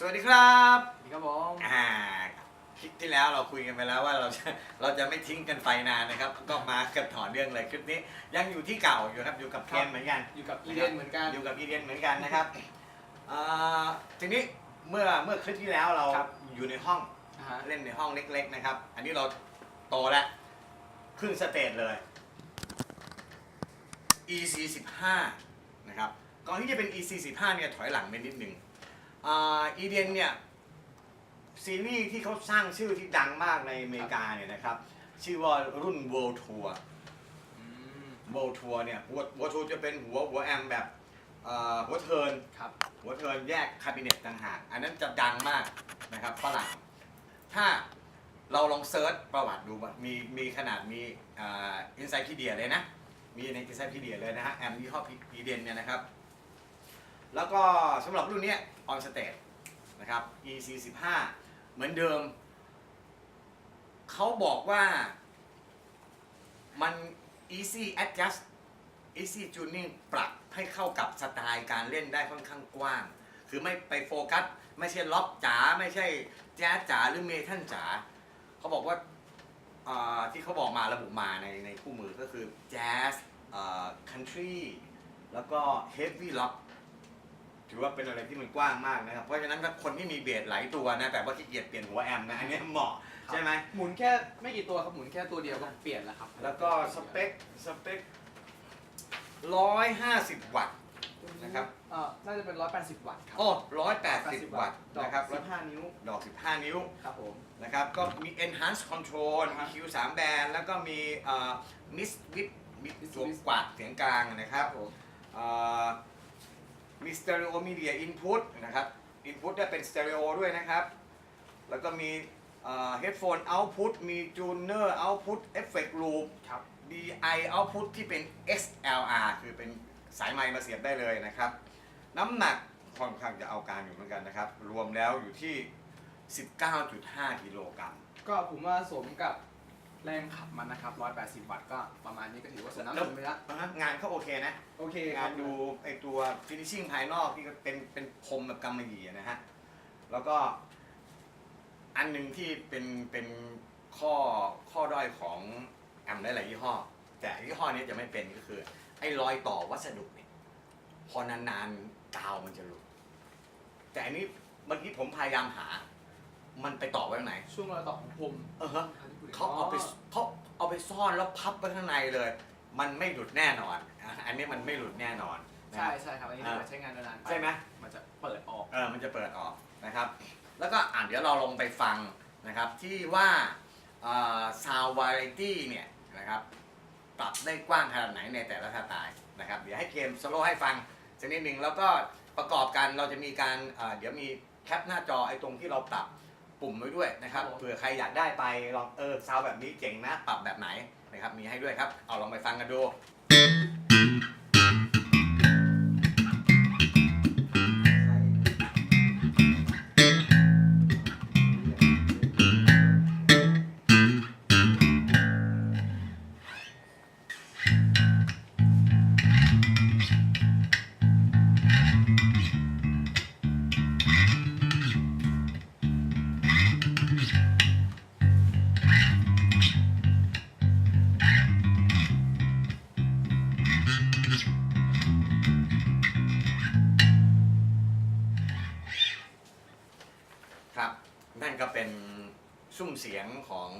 สวัสดีครับนี่ครับผมอ่าคลิปที่แล้วเราคุยกันไปแล้วว่าเราจะเราจะไม่ทิ้งกันไปนานนะครับ ก็มากันถอนเรื่องเลยคลิปนี้ ยังอยู่ที่เก่าอยู่ครับอยู่กับเคนเหมือนกัน อยู่กับอีเดนเหมือนกัน อยู่กับอีเดนเหมือนกันนะครับอ่าทีนี้เมื่อเมื่อคลิปที่แล้วเราครับ อยู่ในห้องอ่าฮะเล่นในห้องเล็ก ๆ นะครับ อันนี้เราโตแล้วครึ่งสเตจเลย EC 15นะครับก่อนที่จะเป็น EC 15เนี่ยถอยหลังไปนิดหนึ่ง อ่าอีเดนเนี่ยซีรีส์ที่เขาสร้างชื่อที่ดังมากในอเมริกาเนี่ยนะครับ ชื่อว่ารุ่น World Tour อืม World Tour เนี่ยหัวหัวทัวจะเป็นหัวหัวแอมแบบเอ่อหัวเทิร์น ครับ หัวเทิร์นแยกคาบิเนตต่างหาก อันนั้นจะดังมากนะครับฝรั่ง ถ้าเราลองเซิร์ชประวัติดูว่ามีมีขนาดมีอินไซพีเดียเลยนะ มีในอินไซพีเดียเลยนะฮะ แอมยี่ห้อพีเดนเนี่ยนะครับ แล้วก็สำหรับรุ่นนี้ออนสเต e นะครับ EC 15เหมือนเดิม เขาบอกว่ามัน easy adjust easy tuning ปรับให้เข้ากับสไตล์การเล่นได้ค่อนข้างกว้าง คือไม่ไปโฟกัส ไม่ใช่ล็อกจ๋าไม่ใช่แจ๊สจ๋าหรือเมทัลจ๋าเขาบอกว่าอ่าที่เขาบอกมาระบุมาในในคู่มือก็คือแจ๊สคันทรีแล้วก็เฮฟวี่ล็อก ถือว่าเป็นอะไรที่มันกว้างมากนะครับ เพราะฉะนั้นถ้าคนที่มีเบสหลายตัวนะแต่ว่าขี้เกียจเปลี่ยนหัวแอมป์นะอันเนี้ยเหมาะใช่ไหมหมุนแค่ไม่กี่ตัวครับหมุนแค่ตัวเดียวก็เปลี่ยนแล้วครับแล้วก็สเปคสเปคร้อยห้าสิบวัตต์นะครับเอ่อน่าจะเป็น 180 วัตต์ครัโอ้ร้อยแปดสิบวัตต์ดอกนะครับ15 นิ้ว ดอก15นิ้ว ครับผม นะครับ ก็มี enhanced control อ่ามีฮะ Q 3แบนแล้วก็มีเอ่อ mist with มี Mist ตัว with กวาดเสียงกลางนะครับผมเอ่อ มี stereo media input นะครับ input ได้เป็น stereo ด้วยนะครับ แล้วก็มีเอ่อ headphone output มี tuner output effect loop ครับ DI output ที่เป็น XLR คือเป็นสายไมค์มาเสียบได้เลยนะครับ น้ำหนักค่อนข้างจะเอาการอยู่เหมือนกันนะครับ รวมแล้วอยู่ที่ 19.5 กิโลกรัมก็ผมว่าสมกับ แรงขับมันนะครับ 180 วัตต์ก็ประมาณนี้ก็ถือว่าสมน้ำหนักไปละนะฮะงานเขาโอเคนะ โอเคคงารับนดูไอตัว finishing ภายนอกที่ก็เป็นเป็นคมแบบกำมะหยี่นะฮะ แล้วก็อันหนึ่งที่เป็นเป็นข้อข้อด้อยของแอมหลายๆยี่ห้อ แต่ยี่ห้อนี้จะไม่เป็นก็คือ ไอ้รอยต่อวัสดุเนี่ยพอนานๆกาวมันจะหลุดแต่อันนี้เมื่อกี้ผมพยายามหา มันไปต่อไว้ตรงไหน ช่วงรอยต่อของผมเออฮะเขาเอาไปเขาเอาไปซ่อนแล้วพับไว้ข้างในเลย มันไม่หลุดแน่นอนอะอันนี้มันไม่หลุดแน่นอนนะใช่ใช่ครับ อันนี้ถือว่าใช้งานนานๆไปใช่ไหม มันจะเปิดออก เออ มันจะเปิดออกนะครับ แล้วก็อ่านเดี๋ยวเราลงไปฟังนะครับที่ว่าซาววาไรตี้เนี่ยนะครับปรับได้กว้างขนาดไหนในแต่ละสไตล์นะครับ เดี๋ยวให้เกมสโลว์ให้ฟังสักนิดหนึ่งแล้วก็ประกอบกันเราจะมีการเอ่อเดี๋ยวมีแคปหน้าจอไอ้ตรงที่เราปรับ ปุ่มไว้ด้วยนะครับครับผมเผื่อใครอยากได้ไปลองเออซาวแบบนี้เจ๋งนะปรับแบบไหนนะครับมีให้ด้วยครับเอาลองไปฟังกันดู ก็เป็นซุ้มเสียงของ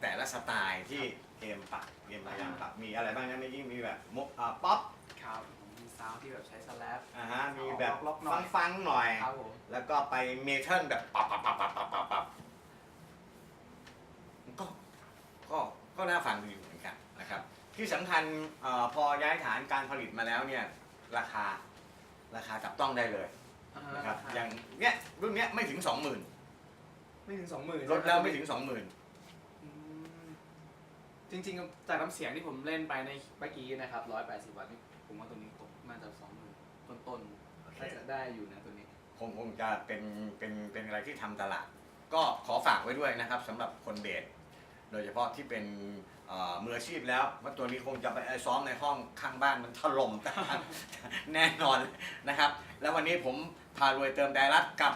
แต่ละสไตล์ที่เกมปรับเกมพยายามปรับมีอะไรบ้างนะไม่ยิ่งมีแบบมุกอ่าป๊อปครับมีซาวด์ที่แบบใช้สแลป อ่าฮะมีแบบล็อกๆหน่ฟัอย งฟังๆหน่อย ครับผม แล้วก็ไปเมทัลแบบปับปับปับปับปับปับปับก็ก็ก็น่าฟังอยู่เหมือนกันนะครับ ที่สำคัญเอ่อพอย้ายฐานการผลิตมาแล้วเนี่ยราคาราคาจับต้องได้เลยอ่านะครับฮะอย่างเนี้ยรุ่นเนี้ยไม่ถึง 20,000 ไม่ถึงสองหมื่นลดแล้วไม่ถึง20,000อืมจริงๆ จากน้ำเสียงที่ผมเล่นไปในเมื่อกี้นะครับ180วัตต์นี่ผมว่าตัวนี้ตกมาจากสองหมื่นต้นโอๆเคน่าจะได้อยู่นะตัวนี้คงคงจะเป็นเป็นเป็นอะไรที่ทำตลาด ก็ขอฝากไว้ด้วยนะครับสำหรับคนเบสโดยเฉพาะที่เป็นเอ่อมืออาชีพแล้วเพราะตัวนี้คงจะไปซ้อมในห้องข้างบ้านมันถล่มแน่นอนนะครับ แล้ววันนี้ผมพารวยเติมไดรัตกับ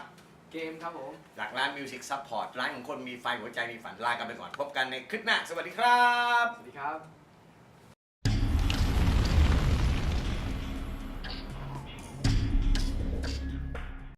เกมครับผมจากร้าน Music Support ร้านของคนมีไฟหัวใจมีฝันลากันไปก่อน พบกันในคลิปหน้า สวัสดีครับ สวัสดีครับ